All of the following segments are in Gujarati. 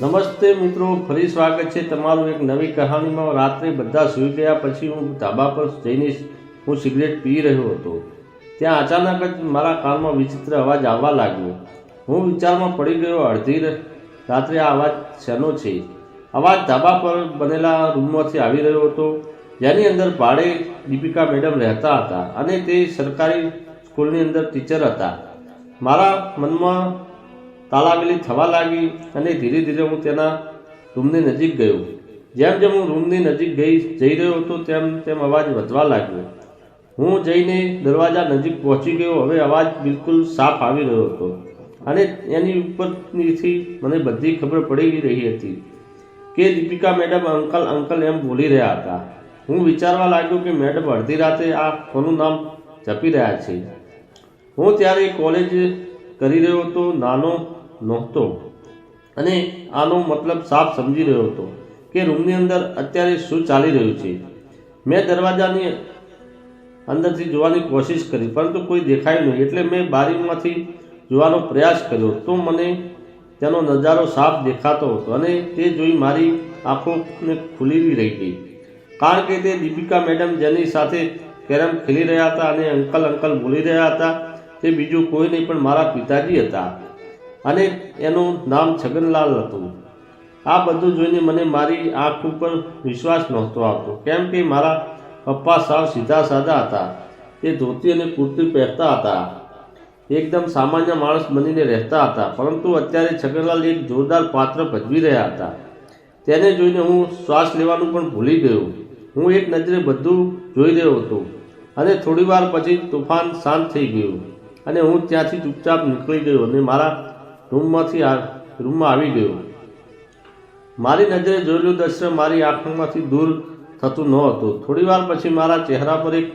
નમસ્તે મિત્રો, ફરી સ્વાગત છે તમારું એક નવી કહાનીમાં. રાત્રે બધા સૂઈ ગયા પછી હું ધાબા પર જઈને હું સિગરેટ પી રહ્યો હતો. ત્યાં અચાનક જ મારા કાનમાં વિચિત્ર અવાજ આવવા લાગ્યો. હું વિચારમાં પડી ગયો અડધી રાત્રે આ અવાજ શેનો છે? અવાજ ધાબા પર બનેલા રૂમમાંથી આવી રહ્યો હતો. જેની અંદર ભાડે દીપિકા મેડમ રહેતા હતા અને તે સરકારી સ્કૂલની અંદર ટીચર હતા. મારા મનમાં તાલાવેલી થવા લાગી અને ધીરે ધીરે હું તેના રૂમની નજીક ગયો. જેમ જેમ હું રૂમની નજીક ગઈ, જઈ રહ્યો હતો તેમ તેમ અવાજ વધવા લાગ્યો. હું જઈને દરવાજા નજીક પહોંચી ગયો, હવે અવાજ બિલકુલ સાફ આવી રહ્યો હતો અને એની ઉપરથી મને બધી ખબર પડી રહી હતી કે દીપિકા મેડમ અંકલ અંકલ એમ બોલી રહ્યા હતા. હું વિચારવા લાગ્યો કે મેડમ અડધી રાતે આ કોનું નામ જપી રહ્યા છે. હું ત્યારે કોલેજ કરી રહ્યો હતો, નાનો નહોતો અને આનો મતલબ સાફ સમજી રહ્યો હતો કે રૂમની અંદર અત્યારે શું ચાલી રહ્યું છે. મેં દરવાજાની અંદરથી જોવાની કોશિશ કરી, પરંતુ કોઈ દેખાયું નહીં. એટલે મેં બારીમાંથી જોવાનો પ્રયાસ કર્યો તો મને તેનો નજારો સાફ દેખાતો હતો અને તે જોઈ મારી આંખોને ખુલી રહી ગઈ. કારણ કે તે દીપિકા મેડમ જેની સાથે કેરમ ખેલી રહ્યા હતા અને અંકલ અંકલ બોલી રહ્યા હતા તે બીજું કોઈ નહીં પણ મારા પિતાજી હતા. અને એનું નામ છગનલાલ હતું. આ બધું જોઈને મને મારી આંખ ઉપર વિશ્વાસ નહોતો આવતો. કેમ કે મારા પપ્પા સાવ સીધા સાદા હતા. તે ધોતી અને કુર્તી પહેરતા હતા. એકદમ સામાન્ય માણસ બનીને રહેતા હતા. પરંતુ અત્યારે છગનલાલ એક જોરદાર પાત્ર ભજવી રહ્યા હતા. તેને જોઈને હું શ્વાસ લેવાનું પણ ભૂલી ગયો. હું એક નજરે બધું જોઈ રહ્યો હતો. અને થોડી વાર પછી તોફાન શાંત થઈ ગયું. અને હું ત્યાંથી ચૂપચાપ નીકળી ગયો અને મારા રૂમમાંથી રૂમમાં આવી ગયો. મારી નજરે જોયેલું દ્રશ્ય મારી આંખોમાંથી દૂર થતું ન હતું થોડી વાર પછી મારા ચહેરા પર એક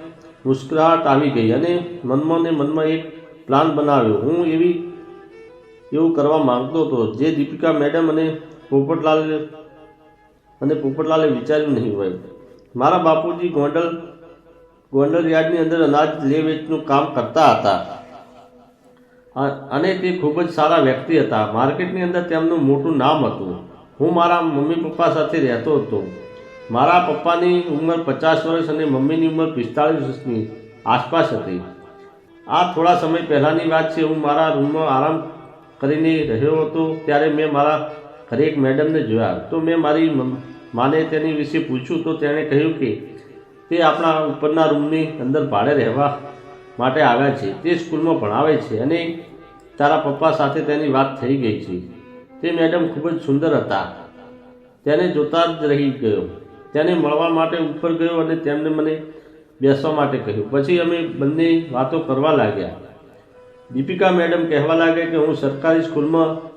મુસ્કરાહટ આવી ગઈ અને મનમાં મનમાં એક પ્લાન બનાવ્યો. હું એવી, એવું કરવા માંગતો હતો જે દીપિકા મેડમ અને પોપટલાલ અને પોપટલાલે વિચાર્યું નહીં હોય. મારા બાપુજી ગોંડલ ગોંડલ યાર્ડની અંદર અનાજ લે વેચનું કામ કરતા હતા. અને તે ખૂબ જ સારા વ્યક્તિ હતા. માર્કેટની અંદર તેમનું મોટું નામ હતું. હું મારા મમ્મી પપ્પા સાથે રહેતો હતો. મારા પપ્પાની ઉંમર પચાસ વર્ષ અને મમ્મીની ઉંમર પિસ્તાળીસ વર્ષની આસપાસ હતી. આ થોડા સમય પહેલાંની વાત છે. હું મારા રૂમમાં આરામ કરીને રહ્યો હતો ત્યારે મેં મારા ઘરે એક મેડમને જોયા. તો મેં મારી માને તેની વિશે પૂછ્યું તો તેણે કહ્યું કે તે આપણા ઉપરના રૂમની અંદર ભાડે રહેવા માટે આવ્યા છે. તે સ્કૂલમાં ભણાવે છે અને તારા પપ્પા સાથે તેની વાત થઈ ગઈ છે. તે મેડમ ખૂબ જ સુંદર હતા. તેને જોતા જ રહી ગયો. તેને મળવા માટે ઉપર ગયો અને તેમણે મને બેસવા માટે કહ્યું. પછી અમે બંને વાતો કરવા લાગ્યા. દીપિકા મેડમ કહેવા લાગ્યા કે હું સરકારી સ્કૂલમાં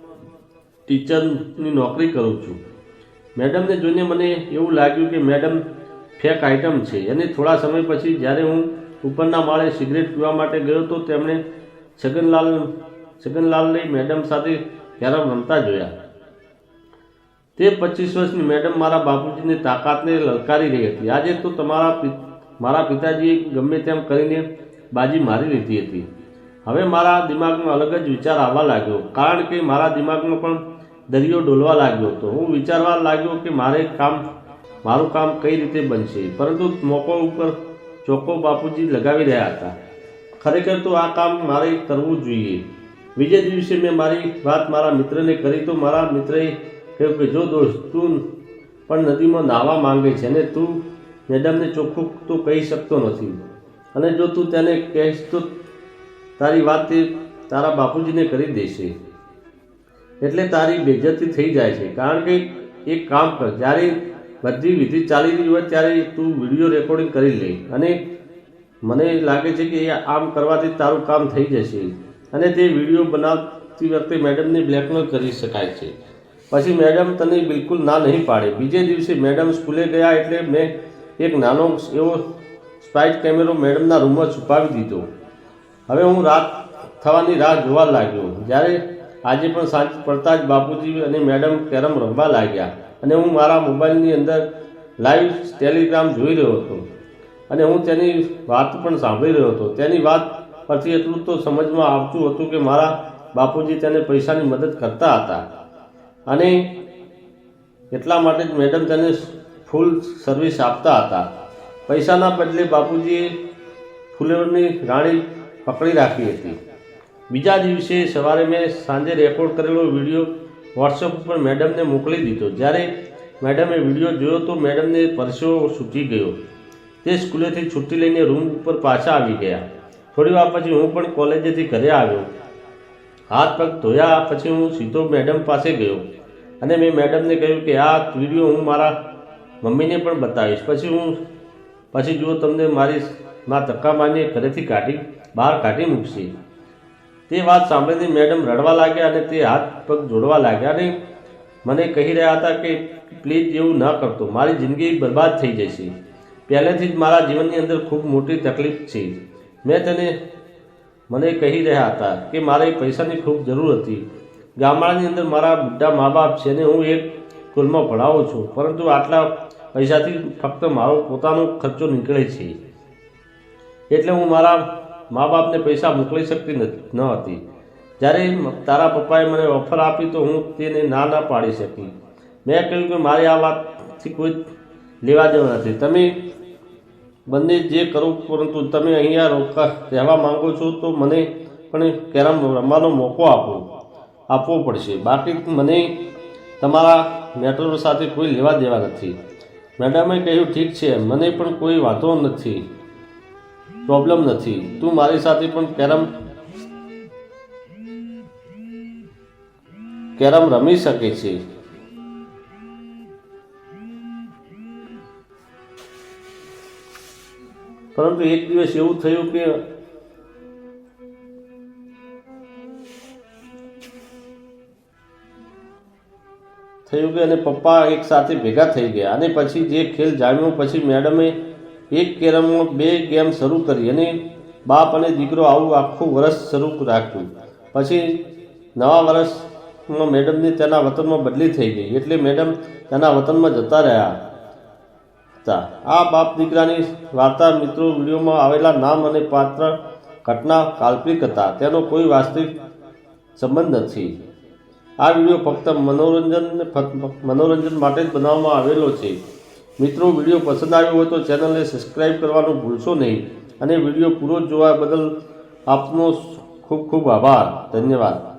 ટીચરની નોકરી કરું છું. મેડમને જોઈને મને એવું લાગ્યું કે મેડમ ફેક આઇટમ છે અને થોડા સમય પછી જ્યારે હું ઉપરના માળે સિગરેટ પીવા માટે ગયો તો તેમણે છગનલાલ, છગનલાલને મેડમ સાથે કેરમ રમતા જોયા. તે પચીસ વર્ષની મેડમ મારા બાપુજીની તાકાતને લલકારી રહી હતી. આજે તો તમારા મારા પિતાજીએ ગમે તેમ કરીને બાજી મારી લીધી હતી. હવે મારા દિમાગમાં અલગ જ વિચાર આવવા લાગ્યો, કારણ કે મારા દિમાગમાં પણ દરિયો ડોલવા લાગ્યો હતો. હું વિચારવા લાગ્યો કે મારે કામ, મારું કામ કઈ રીતે બનશે? પરંતુ મોકો ઉપર ચોખ્ખો બાપુજી લગાવી રહ્યા હતા. ખરેખર તો આ કામ મારે કરવું જોઈએ. બીજે દિવસે મેં મારી વાત મારા મિત્રને કરી તો મારા મિત્રએ કહ્યું કે જો દોસ્ત, તું પણ નદીમાં નાહવા માંગે છે અને તું મેડમને ચોખ્ખું તો કહી શકતો નથી. અને જો તું તેને કહેશ તો તારી વાત તે તારા બાપુજીને કરી દેશે. એટલે તારી બેજતી થઈ જાય છે. કારણ કે એક કામ કર, જ્યારે બધી વિધિ ચાલી રહી હોય ત્યારે તું વીડિયો રેકોર્ડિંગ કરી લે. અને મને લાગે છે કે આમ કરવાથી તારું કામ થઈ જશે. અને તે વીડિયો બનાવતી વખતે મેડમને બ્લેકમેલ કરી શકાય છે. પછી મેડમ તને બિલકુલ ના નહીં પાડે. બીજે દિવસે મેડમ સ્કૂલે ગયા એટલે મેં એક નાનો એવો સ્પાઇટ કેમેરો મેડમના રૂમમાં છુપાવી દીધો. હવે હું રાત થવાની રાહ જોવા લાગ્યો. જ્યારે આજે પણ સાંજ પડતા જ બાપુજી અને મેડમ કેરમ રમવા લાગ્યા. અને હું મારા મોબાઈલની અંદર લાઈવ ટેલિગ્રામ જોઈ રહ્યો હતો. અને હું તેની વાત પણ સાંભળી રહ્યો હતો. તેની વાત પરથી એટલું તો સમજમાં આવતું હતું કે મારા બાપુજી તેને પૈસાની મદદ કરતા હતા. અને એટલા માટે જ મેડમ તેને ફૂલ સર્વિસ આપતા હતા. પૈસાના બદલે બાપુજીએ ફૂલેવરની રાણી પકડી રાખી હતી. બીજા દિવસે સવારે મેં સાંજે રેકોર્ડ કરેલો વીડિયો વોટ્સઅપ ઉપર મેડમને મોકલી દીધો. જ્યારે મેડમે વીડિયો જોયો તો મેડમને પરસેવો સૂચી ગયો. તે સ્કૂલેથી છૂટી લઈને રૂમ ઉપર પાછા આવી ગયા. થોડી વાર પછી હું પણ કોલેજેથી ઘરે આવ્યો. હાથ પગ ધોયા પછી હું સીધો મેડમ પાસે ગયો. અને મેં મેડમને કહ્યું કે આ વીડિયો હું મારા મમ્મીને પણ બતાવીશ. પછી હું, પછી જુઓ તમને મારી માં ધક્કા મારીને ઘરેથી કાઢી, બહાર કાઢી મૂકશે. તે વાત સાંભળીને મેડમ રડવા લાગ્યા અને તે હાથ પગ જોડવા લાગ્યા અને મને કહી રહ્યા હતા કે, પ્લીઝ એવું ન કરતો. મારી જિંદગી બરબાદ થઈ જશે. પહેલેથી જ મારા જીવનની અંદર ખૂબ મોટી તકલીફ છે. મેં તેને, મને કહી રહ્યા હતા કે, મારે પૈસાની ખૂબ જરૂર હતી. ગામડાની અંદર મારા બુઢા મા બાપ છે ને હું એક સ્કૂલમાં ભણાવું છું, પરંતુ આટલા પૈસાથી ફક્ત મારો પોતાનો ખર્ચો નીકળે છે. એટલે હું મારા મા બાપને પૈસા મોકલી શકતી ન હતી. જ્યારે તારા પપ્પાએ મને ઓફર આપી તો હું તેને ના ના પાડી શકી. મેં કહ્યું કે મારી આ વાતથી કોઈ લેવા દેવા નથી. તમે બંને જે કરો, પરંતુ તમે અહીંયા રોકા રહેવા માંગો છો તો મને પણ કેરમ રમવાનો મોકો આપો. આપવો પડશે. બાકી મને તમારા મેટરો સાથે કોઈ લેવા દેવા નથી. મેડમે કહ્યું, ઠીક છે. મને પણ કોઈ વાંધો નથી. પ્રોબ્લેમ નથી. તું મારી સાથે પણ કેરમ કેરમ રમી શકે છે. પરંતુ એક દિવસ એવું થયું કે થયું કે અને પપ્પા એક સાથે ભેગા થઈ ગયા. અને પછી જે ખેલ જામ્યો, પછી મેડમે એક કેરમમાં બે ગેમ શરૂ કરી અને બાપ અને દીકરો આવું આખું વર્ષ શરૂ રાખ્યું. પછી નવા વર્ષમાં મેડમની તેના વતનમાં બદલી થઈ ગઈ. એટલે મેડમ તેના વતનમાં જતા રહ્યા હતા. આ બાપ દીકરાની વાર્તા મિત્રો વિડીયોમાં આવેલા નામ અને પાત્ર ઘટના કાલ્પનિક હતા. તેનો કોઈ વાસ્તવિક સંબંધ નથી. આ વીડિયો ફક્ત મનોરંજન મનોરંજન માટે જ બનાવવામાં આવેલો છે. મિત્રો, વીડિયો પસંદ આવ્યો હોય તો ચેનલને સબસ્ક્રાઈબ કરવાનું ભૂલશો નહીં અને વીડિયો પૂરો જોવા બદલ આપનો ખૂબ ખૂબ આભાર. ધન્યવાદ.